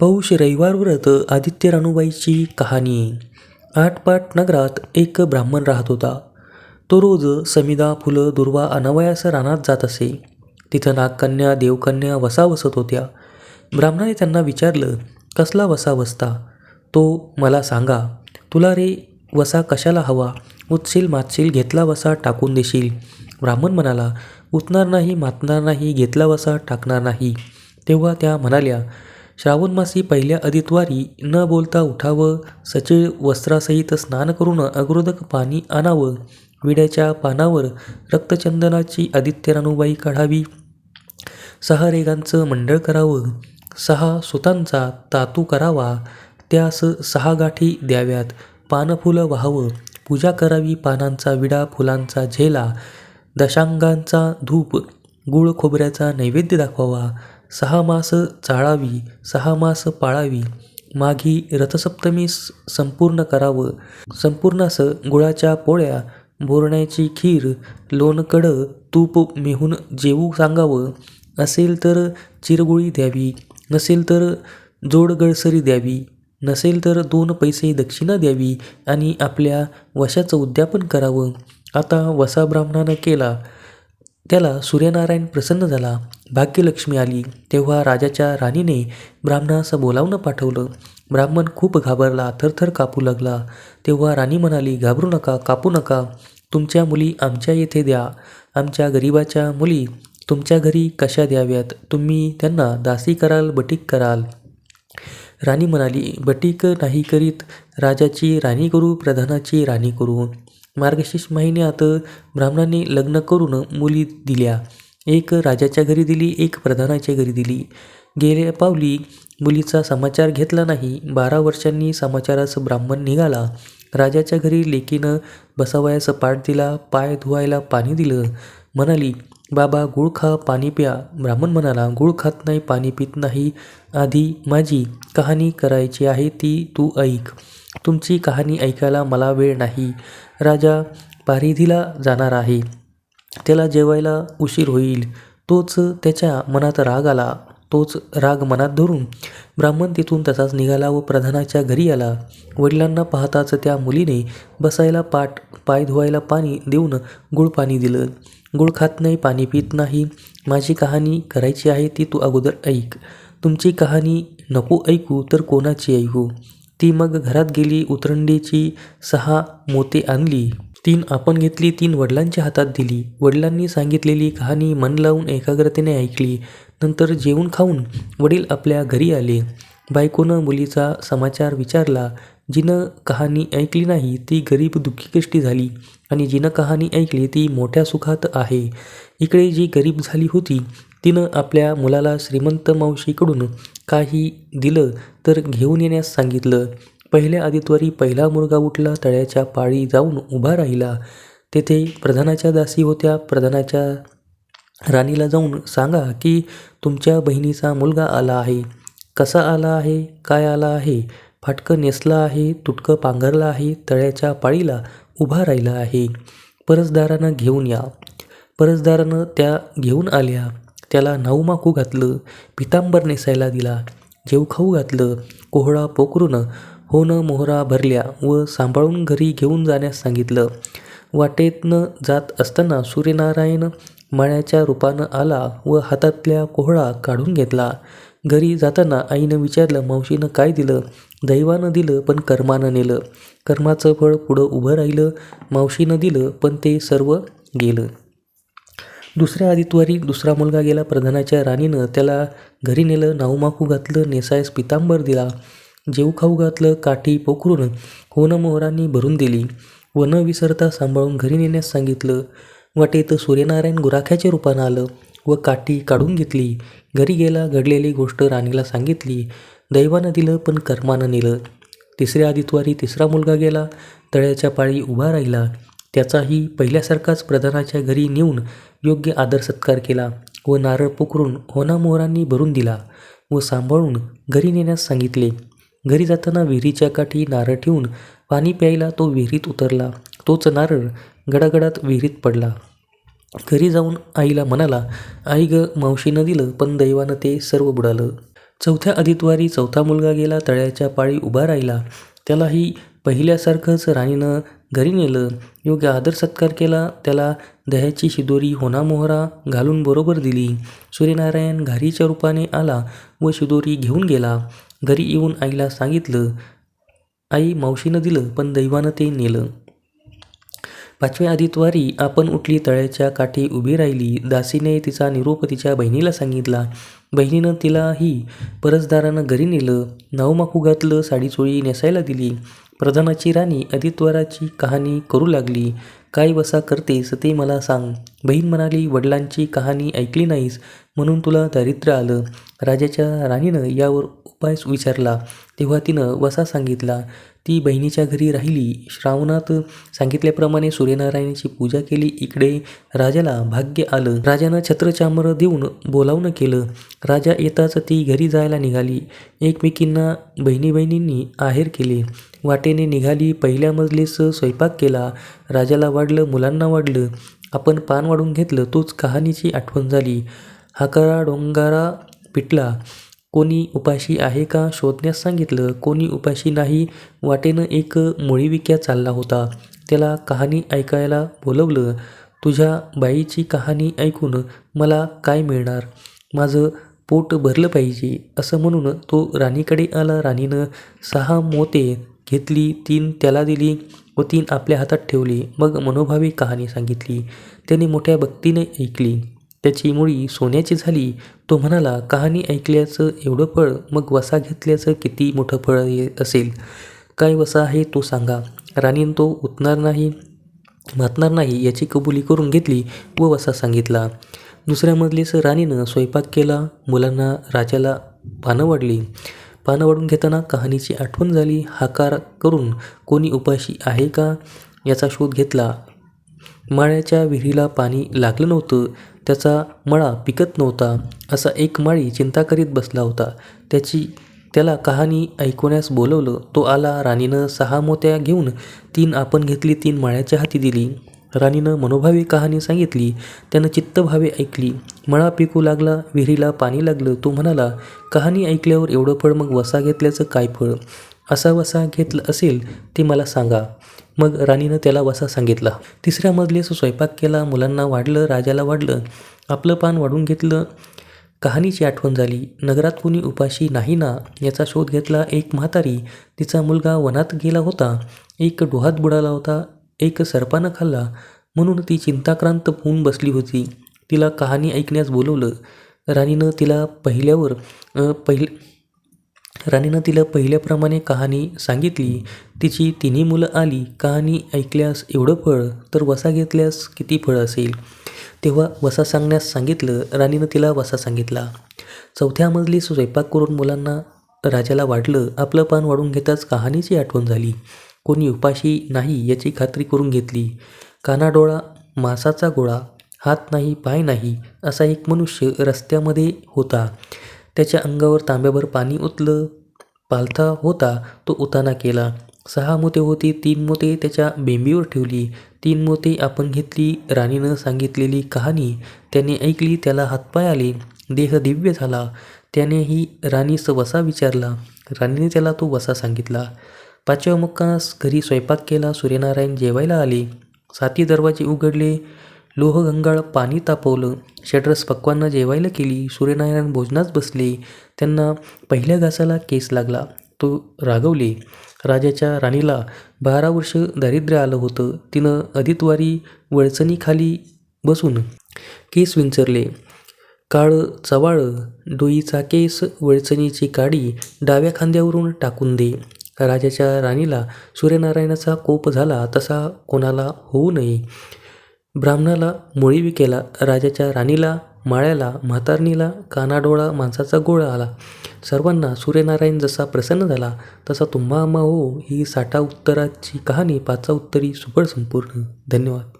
पौष रविवार व्रत आदित्य रानूबाईची कहाणी. आटपाट नगरात एक ब्राह्मण राहत होता. तो रोज समिदा फुलं दुर्वा अनावयास रानात जात असे. तिथं नागकन्या देवकन्या वसा वसत होत्या. ब्राह्मणाने त्यांना विचारलं कसला वसा वसता तो मला सांगा. तुला रे वसा कशाला हवा? उचशील मातशील घेतला वसा टाकून देशील. ब्राह्मण म्हणाला उतणार नाही मातणार नाही घेतला वसा टाकणार नाही. तेव्हा त्या म्हणाल्या श्रावणमासी पहिल्या अदितवारी न बोलता उठावं सचे वस्त्रासहित स्नान करून अगोदक पाणी आणावं विड्याच्या पानावर रक्तचंदनाची आदित्य रानूबाई काढावी सहा रेगांचं मंडळ करावं सहा सुतांचा तातू करावा त्यास सहा गाठी द्याव्यात पानफुलं व्हावं पूजा करावी पानांचा विडा फुलांचा झेला दशांगांचा धूप गुळ खोबऱ्याचा नैवेद्य दाखवावा सहा मास चाळावी सहा मास पाळावी माघी रथसप्तमी संपूर्ण करावं. संपूर्णास गुळाच्या पोळ्या बोरण्याची खीर लोणकडं तूप मेहून जेवू सांगावं. असेल तर चिरगुळी द्यावी नसेल तर जोडगळसरी द्यावी नसेल तर दोन पैसे दक्षिणा द्यावी आणि आपल्या वशाचं उद्यापन करावं. आता वसा ब्राह्मणानं केला त्याला सूर्यनारायण प्रसन्न झाला. भाग्यलक्ष्मी आली. तेव्हा राजाच्या राणीने ब्राह्मणास बोलावणं पाठवलं. ब्राह्मण खूप घाबरला थरथर कापू लागला. तेव्हा राणी म्हणाली घाबरू नका कापू नका. तुमच्या मुली आमच्या येथे द्या. आमच्या गरिबाच्या मुली तुमच्या घरी कशा द्याव्यात? तुम्ही त्यांना दासी कराल बटीक कराल. राणी म्हणाली बटीक नाही करीत. राजाची राणी करू प्रधानाची राणी करू. मार्गशीर्ष महिन्यात ब्राह्मणांनी लग्न करून मुली दिल्या. एक राजाच्या घरी दिली एक प्रधानाच्या घरी दिली. गेल्या पावली मुलीचा समाचार घेतला नाही. बारा वर्षांनी समाचारास ब्राह्मण निघाला. राजाच्या घरी लेकीनं बसावयास पाठ दिला पाय धुवायला पाणी दिलं. म्हणाली बाबा गुळ खा पाणी प्या. ब्राह्मण म्हणाला गुळ खात नाही पाणी पित नाही. आधी माझी कहाणी करायची आहे ती तू ऐक. तुमची कहाणी ऐकायला मला वेळ नाही. राजा पारिधीला जाणार आहे. त्याला जेवायला उशीर होईल. तोच त्याच्या मनात राग आला. तोच राग मनात धरून ब्राह्मण तिथून तसाच निघाला व प्रधानाच्या घरी आला. वडिलांना पाहताच त्या मुलीने बसायला पाठ पाय धुवायला पाणी देऊन गुळ पाणी दिलं. गुळ खात नाही पाणी पित नाही. माझी कहाणी करायची आहे ती तू अगोदर ऐक. तुमची कहाणी नको ऐकू तर कोणाची ऐकू? ती मग घरात गेली उतरंडीची सहा मोते आणली. तीन आपण घेतली तीन वडिलांच्या हातात दिली. वडिलांनी सांगितलेली कहाणी मन लावून एकाग्रतेने ऐकली. नंतर जेवून खाऊन वडील आपल्या घरी आले. बायकोनं मुलीचा समाचार विचारला. जिनं कहाणी ऐकली नाही ती गरीब दुःखी कष्टी झाली आणि जिनं कहाणी ऐकली ती मोठ्या सुखात आहे. इकडे जी गरीब झाली होती तिनं आपल्या मुलाला श्रीमंत मावशीकडून काही दिलं तर घेऊन येण्यास सांगितलं. पहिल्या आदित्वरी पहिला मुलगा उठला तळ्याच्या पाळी जाऊन उभा राहिला. तेथे प्रधानाच्या दासी होत्या. प्रधानाच्या राणीला जाऊन सांगा की तुमच्या बहिणीचा मुलगा आला आहे. कसा आला आहे? काय आला आहे? फाटकं नेसला आहे तुटकं पांघरलं आहे तळ्याच्या पाळीला उभा राहिला आहे. परसदारानं घेऊन या. परसदारानं त्या घेऊन आल्या. त्याला नाऊमाकू घातलं. पितांबर नेसायला दिला. जेवखाऊ घातलं. कोहळा पोकरून होणं मोहरा भरल्या व सांभाळून घरी घेऊन जाण्यास सांगितलं. वाटेतनं जात असताना सूर्यनारायण माळ्याच्या रूपानं आला व हातातल्या कोहळा काढून घेतला. घरी जाताना आईनं विचारलं मावशीनं काय दिलं? दैवानं दिलं पण कर्मानं नेलं. कर्माचं फळ पुढं उभं राहिलं मावशीनं दिलं पण ते सर्व गेलं. दुसऱ्या आदित्वारी दुसरा मुलगा गेला. प्रधानाच्या राणीनं त्याला घरी नेलं नाऊमाखू घातलं नेसायस पितांबर दिला. जेऊ खाऊ घातलं काठी पोखरून होणं मोहरांनी भरून दिली. व न विसरता सांभाळून घरी नेण्यास सांगितलं. वाटेत सूर्यनारायण गुराख्याच्या रूपानं आलं व काठी काढून घेतली. घरी गेला घडलेली गोष्ट राणीला सांगितली. दैवानं दिलं पण कर्मानं नेलं. तिसऱ्या आदित्वारी तिसरा मुलगा गेला. तळ्याच्या पाळी उभा राहिला. त्याचाही पहिल्यासारखाच प्रधानाच्या घरी नेऊन योग्य आदर सत्कार केला व नारळ पोखरून होना मोहरांनी भरून दिला व सांभाळून घरी नेण्यास सांगितले. घरी जाताना विहिरीच्या काठी नारळ ठेवून पाणी प्यायला तो विहिरीत उतरला. तोच नारळ गडागडात विहिरीत पडला. घरी जाऊन आईला म्हणाला आई ग मावशीनं दिलं पण दैवानं ते सर्व बुडालं. चौथ्या अधितवारी चौथा मुलगा गेला तळ्याच्या पाळी उभा राहिला. त्यालाही पहिल्यासारखंच राणीनं घरी नेलं. योग्य आदर सत्कार केला त्याला दह्याची शिदोरी होनामोहरा घालून बरोबर दिली. सूर्यनारायण घारीच्या रूपाने आला व शिदोरी घेऊन गेला. घरी येऊन आईला सांगितलं आई मावशीनं दिलं पण दैवानं ते नेलं. पाचव्या आदितवारी आपण उठली तळ्याच्या काठी उभी राहिली. दासीने तिचा निरोप तिच्या बहिणीला सांगितला. बहिणीनं तिलाही परसदारानं घरी नेलं. नावमाकू घातलं साडीचोळी नेसायला दिली. प्रधानाची राणी आदित्वाराची कहाणी करू लागली. काय वसा करतेस ते मला सांग. बहीण म्हणाली वडिलांची कहाणी ऐकली नाहीस म्हणून तुला दारिद्र्य आलं. राजाच्या राणीनं यावर उपाय विचारला. तेव्हा तिनं वसा सांगितला. ती बहिणीच्या घरी राहिली. श्रावणात सांगितल्याप्रमाणे सूर्यनारायणाची पूजा केली. इकडे राजाला भाग्य आलं. राजानं छत्रचामर देऊन बोलावणं केलं. राजा येताच ती घरी जायला निघाली. एकमेकींना बहिणी बहिणींनी आहेर केले. वाटेने निघाली. पहिल्या मजलीस स्वयंपाक केला. राजाला वाढलं मुलांना वाढलं आपण पान वाढून घेतलं तोच कहाणीची आठवण झाली. हाकारा डोंगारा पिटला. कोणी उपाशी आहे का शोधण्यास सांगितलं. कोणी उपाशी नाही वाटेनं एक मुळीविक्या चालला होता. त्याला कहाणी ऐकायला बोलवलं. तुझ्या बाईची कहाणी ऐकून मला काय मिळणार? माझं पोट भरलं पाहिजे असं म्हणून तो राणीकडे आला. राणीनं सहा मोते घेतली तीन त्याला दिली. व तीन आपल्या हातात ठेवली मग मनोभावी कहाणी सांगितली. त्याने मोठ्या भक्तीने ऐकली. त्याची मुळी सोन्याची झाली. तो म्हणाला कहाणी ऐकल्याचं एवढं फळ मग वसा घेतल्याचं किती मोठं फळ असेल? काय वसा आहे तो सांगा. राणीन तो उतणार नाही मातणार नाही याची कबुली करून घेतली व वसा सांगितला. दुसऱ्या मजलीस राणीनं स्वयंपाक केला. मुलांना राजाला पानं वाढली. पानं वाढून घेताना कहाणीची आठवण झाली. हाकार करून कोणी उपाशी आहे का याचा शोध घेतला. माळ्याच्या विहिरीला पाणी लागलं नव्हतं. त्याचा मळा पिकत नव्हता. असा एक माळी चिंता करीत बसला होता. त्याची त्याला कहाणी ऐकवण्यास बोलवलं. तो आला राणीनं सहा मोत्या घेऊन. तीन आपण घेतली तीन माळ्याच्या हाती दिली. राणीनं मनोभावी कहाणी सांगितली त्यानं चित्तभावे ऐकली. मळा पिकू लागला विहिरीला पाणी लागलं. तो म्हणाला कहाणी ऐकल्यावर एवढं फळ मग वसा घेतल्याचं काय फळ? असा वसा घेतलं असेल ते मला सांगा. मग राणीनं त्याला वसा सांगितला. तिसऱ्या मजलेस स्वयंपाक केला मुलांना वाढलं राजाला वाढलं. आपलं पान वाढून घेतलं. कहाणीची आठवण झाली. नगरात कोणी उपाशी नाही ना याचा शोध घेतला एक म्हातारी. तिचा मुलगा वनात गेला होता. एक डोहात बुडाला होता. एक सर्पानं खाल्ला म्हणून ती चिंताक्रांत होऊन बसली होती. तिला कहाणी ऐकण्यास बोलवलं. राणीनं तिला पहिल्यावर पहिल राणीनं तिला पहिल्याप्रमाणे कहाणी सांगितली. तिची तिन्ही मुलं आली. कहाणी ऐकल्यास एवढं फळ तर वसा घेतल्यास किती फळ असेल? तेव्हा वसा सांगण्यास सांगितलं. राणीनं तिला वसा सांगितला. चौथ्या मजली स्वयंपाक करून मुलांना राजाला वाढलं आपलं पान वाढून घेताच कहाणीची आठवण झाली. कोणी उपाशी नाही याची खात्री करून घेतली. कानाडोळा मासाचा गोळा हात नाही पाय नाही असा एक मनुष्य रस्त्यामध्ये होता. त्याच्या अंगावर तांब्याभर पाणी ओतलं. पालथा होता तो उताना केला. सहा मोते होती तीन मोते त्याच्या बेंबीवर ठेवली. तीन मोते आपण घेतली राणीनं सांगितलेली कहाणी. त्याने ऐकली त्याला हातपाय आले. देह दिव्य झाला. त्यानेही राणीस वसा विचारला. राणीने त्याला तो वसा सांगितला. पाचव्या मुक्कास घरी स्वयंपाक केला सूर्यनारायण जेवायला आले. साती दरवाजे उघडले लोहगंगाळ पाणी तापवलं. शटरस पक्वांना जेवायला केली सूर्यनारायण भोजनास बसले. त्यांना पहिल्या घासाला केस लागला. तो रागवले राजाच्या राणीला बारा वर्ष दारिद्र्य आलं होतं. तिनं अधितवारी वळचणीखाली बसून केस विंचरले. काळं चवाळं डोईचा केस वळचणीची काडी डाव्या खांद्यावरून टाकून दे. राजाच्या राणीला सूर्यनारायणाचा कोप झाला तसा कोणाला होऊ नये. ब्राह्मणाला मुळी केला राजाच्या राणीला माळ्याला म्हातारणीला कानाडोळा माणसाचा गोळा आला. सर्वांना सूर्यनारायण जसा प्रसन्न झाला तसा तुम्हा आम्हा हो ही साठा उत्तराची कहाणी पाचा उत्तरी सुफळ संपूर्ण. धन्यवाद.